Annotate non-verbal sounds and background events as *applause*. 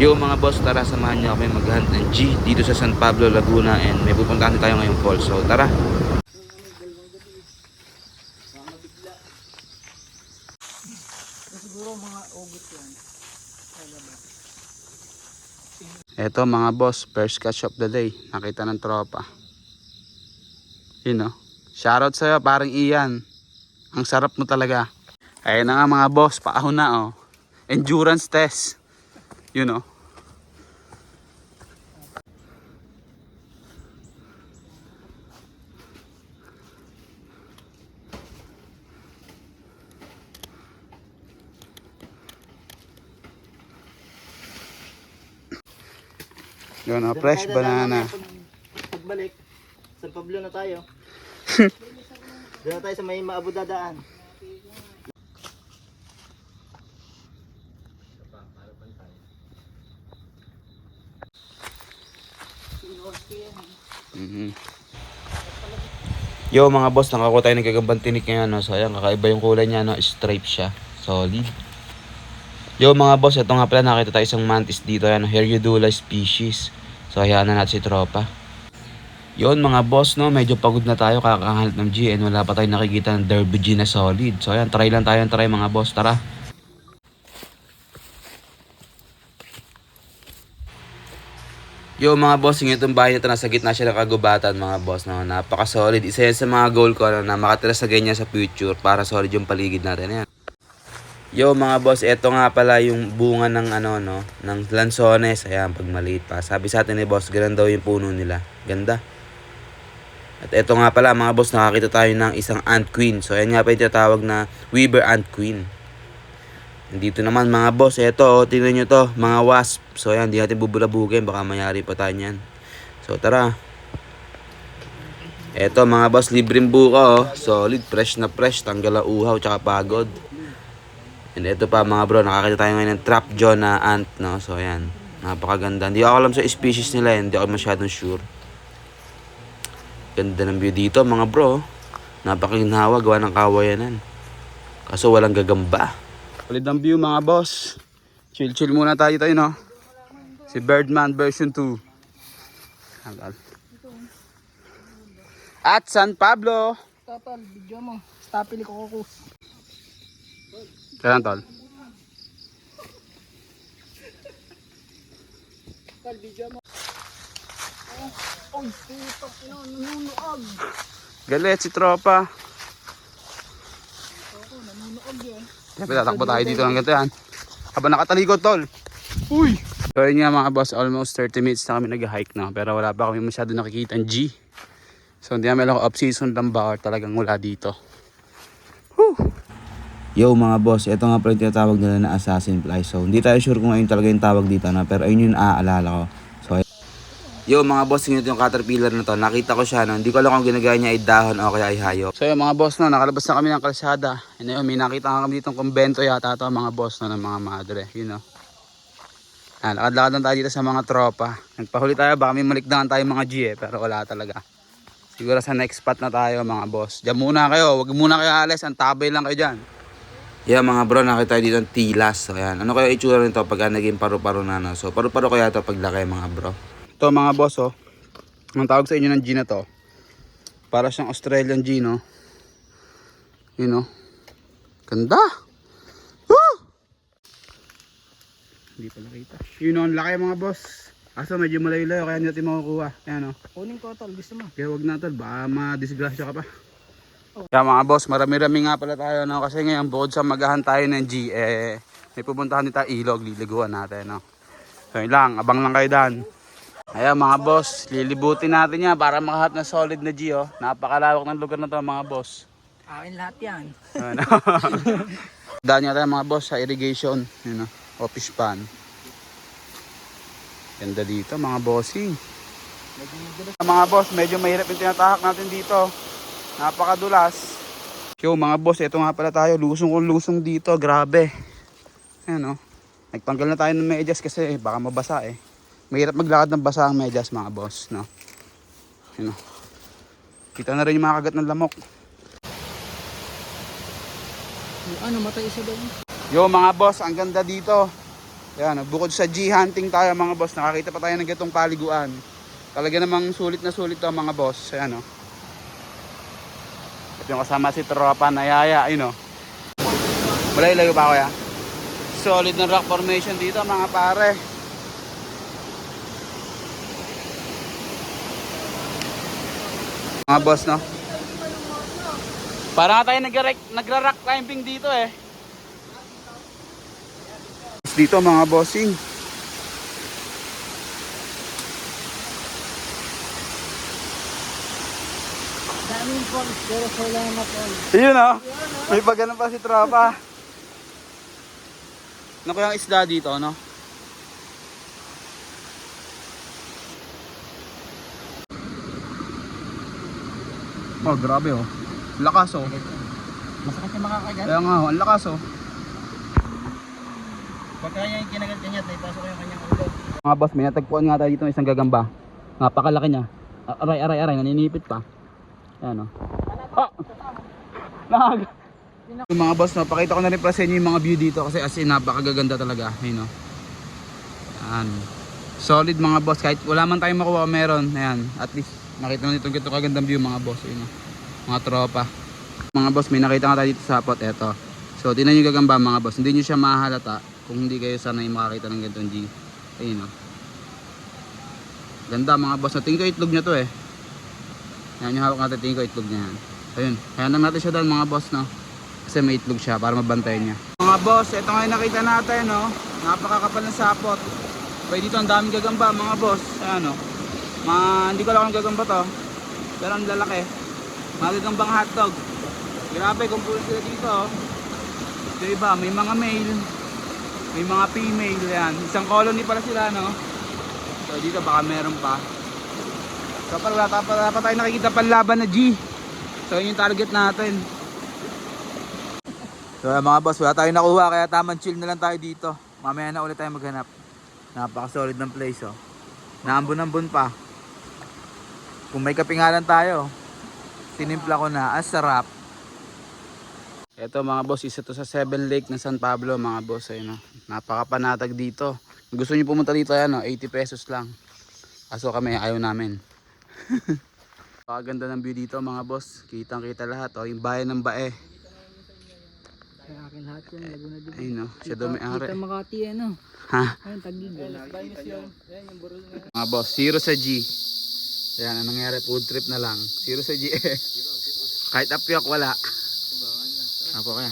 Yo mga boss, tara samahan niyo kami maghunt ng G dito sa San Pablo, Laguna and may pupuntahan tayo ngayong fall. So tara. Siguro mga ugot yan. Eto mga boss, first catch of the day. Nakita ng tropa. Yun no. Shoutout sa'yo, parang Ian. Ang sarap mo talaga. Ayun na nga mga boss, paahon na oh. Endurance test. Yun no. Yun no, fresh banana. Pag, pagbalik, San Pablo na tayo. *laughs* Doon na tayo sa may maabot dadaan. Mhm. Yo mga boss, nakakuha tayo ng kagambang tinik ngayon. No? So ayan, kakaiba yung kulay niya. No? Stripe siya. Solid. Yo mga boss, ito nga pala nakita tayo isang mantis dito. Ayan, Heriodula species. So hayaan na natin si tropa. Yun mga boss, no, medyo pagod na tayo kakahanap ng G and wala pa tayong nakikita ng Derby G na solid. So ayan, try lang tayo, try mga boss, tara. Yo mga boss, yung itong bahay na nasa gitna siya ng kagubatan mga boss. No? Napaka-solid. Isa yan sa mga goal ko ano, na makatira sa ganyan sa future para solid yung paligid natin. Yan. Yo mga boss, eto nga pala yung bunga ng ano no, ng lansones. Ayan, pag maliit pa. Sabi sa atin ni boss, ganun daw yung puno nila. Ganda. At eto nga pala mga boss, nakakita tayo ng isang ant queen. So ayan nga pa yung tinatawag na Weaver ant queen. Dito naman mga boss, eto, oh, tingnan nyo to, mga wasp. So ayan, di natin bubulabugin, baka mayari pa tayo niyan. So tara. Eto mga boss, libreng buka oh. Solid, fresh na fresh, tanggal ang uhaw, tsaka pagod. And eto pa mga bro, nakakita tayo ngayon ng trap jaw na ant, no? So ayan, napakaganda. Hindi ako alam sa species nila, eh. hindi ako masyadong sure. Ganda ng view dito mga bro. Napakaginhawa, gawa ng kawayanan. Kaso walang gagamba. Ulit ang view mga boss. Chill chill muna tayo tayo no. Si Birdman version 2. Hanggal. At San Pablo. Totol, video mo. Stapili ko kukus. Kailan tol? Tol, video mo. Oh, ino, nanunuog. Galit si tropa. Ako, nanunuog yun. Siyempre tatakbo tayo dito ng ganito yan. Habang nakatalikod tol. Uy! So yun nga mga boss, almost 30 minutes na kami nag-hike na. Pero wala pa kami masyado nakikita ang G. So hindi namin ako off-season lang ba or talagang wala dito. Whew! Yo mga boss, ito nga pala yung tinatawag nila na assassin fly. So hindi tayo sure kung ayun talaga yung tawag dito na. Pero ayun yung naaalala ko. Yo mga boss, yun yung caterpillar na to. Nakita ko siya no. Hindi ko alam kung ginagaya niya ay dahon o kaya ay hayop. So yung mga boss no, nakalabas na kami ng kalsada. And yun, may nakita nga kami ditong kumbento yata to mga boss no, ng mga madre. You know. Ah, lakad-lakad lang tayo dito sa mga tropa. Nagpahuli tayo, baka may malikdangan tayo mga G eh, pero wala talaga. Siguro sa next spot na tayo mga boss. Diyan muna kayo, wag muna kayo alis, ang tabay lang kayo dyan. Yeah mga bro, nakita tayo dito ng tilas. So ano kaya itsura nito pag naging paru-paro na no? So paru-paro kaya to pag laki mga bro. Ito mga boss oh. Ang tawag sa inyo ng G na to. Para siyang Australian G no. Yun oh. Ganda. Woo! Hindi pa nakita. Yun oh, ang laki mga boss. Kaso medyo malayo-layo kaya natin makukuha. Ayan oh. Kunin ko, tol, gusto mo. Kaya wag na tol, baka ma-disgrasya ka pa. Kaya mga boss, marami-rami nga pala tayo no? kasi ngayon bukod sa magahan tayo ng G, eh, may pupuntahan din tayo ilog, liliguan natin. No? So yun lang, abang lang kayo dan. Ayan mga boss, lilibutin natin yan para makahat na solid na G. Oh. Napakalawak ng lugar na to mga boss. Akin lahat yan. Ano? *laughs* Daan tayo mga boss sa irrigation, yun, no? o fish pan. Ganda dito mga bossing. Mga boss, medyo mahirap yung tinatahak natin dito. Napakadulas. Yo mga boss, ito nga pala tayo. Lusong kung lusong dito. Grabe. Ayan o. Nagtanggal na tayo ng medyas kasi baka mabasa eh. Mahirap maglakad ng basa ang medyas mga boss. No? Ayan o. Kita na rin yung mga kagat ng lamok. Ano, matay isa doon. Yo mga boss, ang ganda dito. Ayan, oh, bukod sa G hunting tayo mga boss, nakakita pa tayo ng gatong paliguan. Talaga namang sulit na sulit to mga boss. Ayan oh. At yung kasama si Tropa na yaya, ayun oh. Malayo-layo pa ako ya. Solid na rock formation dito mga pare. Mga boss no. Parang nga tayo nag- nagra-rock climbing dito eh. Dito mga bossing. Daming falls, pero salamat all. Yun oh. May pagano pa si tropa. Ano kaya ang isda dito, no? Oh, grabe oh. Lakas oh. Masakit yung makakagat. Kaya nga, oh, ang lakas oh. Pagka niya yung kinagat-kanyat, naipasok yung kanyang ulo. Mga boss, may natagpuan nga tayo dito ng isang gagamba. Napakalaki niya. Aray, aray, aray, naninipit pa. Ayan o. Ah! Nag! Yung mga boss, no, pakita ko na rin pala sa inyo yung mga view dito kasi as in napakagaganda talaga. Ayun o. Ayan. Solid mga boss, kahit wala man tayong makuha meron. Ayan, at least nakita mo itong ganito kagandang view mga boss. Ayun o. Mga tropa. Mga boss, may nakita nga tayo dito sa pot. Eto. So, tinan nyo gagamba mga boss. Hindi nyo siya mahalata kung hindi kayo sanay makakita ng ganitong G. Ayun o. Ganda mga boss. Na tingin ko itlog niya to eh. Yan yung hawak natin. Tingin itlog niya yan. Ayun. Kaya naman natin siya doon mga boss no. Kasi may itlog siya para mabantay niya. Mga boss, ito nga yung nakita natin no. Napakakapal ng sapot. Pwede dito ang daming gagamba mga boss. Ayan no. Mga, hindi ko alam kung gagamba to. Pero ang lalaki. Mga gagambang hotdog. Grabe kung puro sila dito. oh. Ito iba, may mga male. May mga female yan. Isang colony pala sila no. So dito baka meron pa. So pala dapat, dapat tayo nakikita panlaban na G. So yun yung target natin. So mga boss, wala tayong nakuha kaya tamang chill na lang tayo dito. Mamaya na ulit tayo maghanap. Napaka-solid ng place oh. Naambon-ambon pa. Kung may kapingalan tayo, tinimpla ko na. Ang sarap. Ito mga boss, isa to sa Seven Lake ng San Pablo mga boss. Ayun, no? Napakapanatag dito. Gusto niyo pumunta dito, ayan, no? 80 pesos lang. Kaso kami, ayaw namin. *laughs* Napakaganda ng view dito mga boss. Kitang kita lahat. Oh, yung bayan ng Bae. Sa akin lahat yan, Laguna din. Ayun no, siya daw may ari. Makati ano. Ha? Ayun, tagig. Mga boss, zero sa G. Ayan, anong nangyari? Food trip na lang. Zero sa G eh. *laughs* Kahit apyok, wala. Apo kaya.